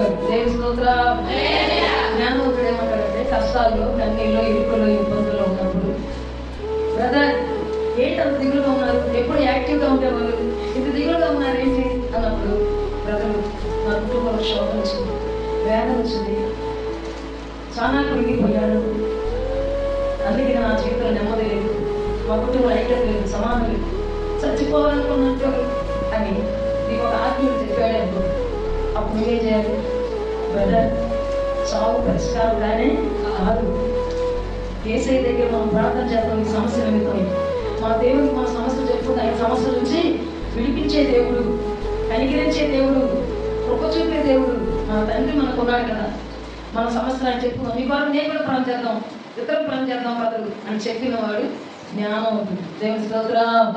జ్ఞానవంతుడు అవుతాడు స్తోత్రం జ్ఞానవంతుడు ఏమంటాడంటే కష్టాల్లో కన్నీళ్ళు ఇరుకులో ఇబ్బందుల్లో ఉన్నప్పుడు బ్రదర్ ఏంటి అంత దిగులుగా ఉన్నారు ఎప్పుడు యాక్టివ్గా ఉండేవాళ్ళు ఇంత దిగులుగా ఉన్నారు ఏంటి అన్నప్పుడు బ్రదర్ నా కుటుంబంలో శోభ వచ్చింది వేదన వచ్చింది చాలా కురిగిపోయాడు అందుకే నా జీవితంలో నెమ్మది లేదు మా కుటుంబం ఐటమ్ లేదు సమానం లేదు చచ్చిపోవాలనుకున్నట్టు అని నీకు ఒక ఆత్మీయుడు చెప్పాడు అనుకో అప్పుడు నువ్వేం చేయాలి? బ్రదర్ చావు పరిష్కారం కానీ కాదు. ఏసై దగ్గర మనం ప్రార్థన చేద్దాం ఈ సమస్య నిమిత్తం మా దేవుడికి మా సమస్యలు చెప్పుకుంటే ఆయన సమస్యల నుంచి విడిపించే దేవుడు కనికరించే దేవుడు కృప చూపే దేవుడు మన తండ్రి మనకు ఉన్నాడు కదా. మన సమస్యలు ఆయన చెప్పుకున్నాం ఈ వారు నేను కూడా ప్రాణం చేద్దాం. ఇతరులు ప్రాణం చేద్దాం బదులు అని చెప్పిన వాడు జ్ఞానవంతుడు దేవుని స్తోత్రం.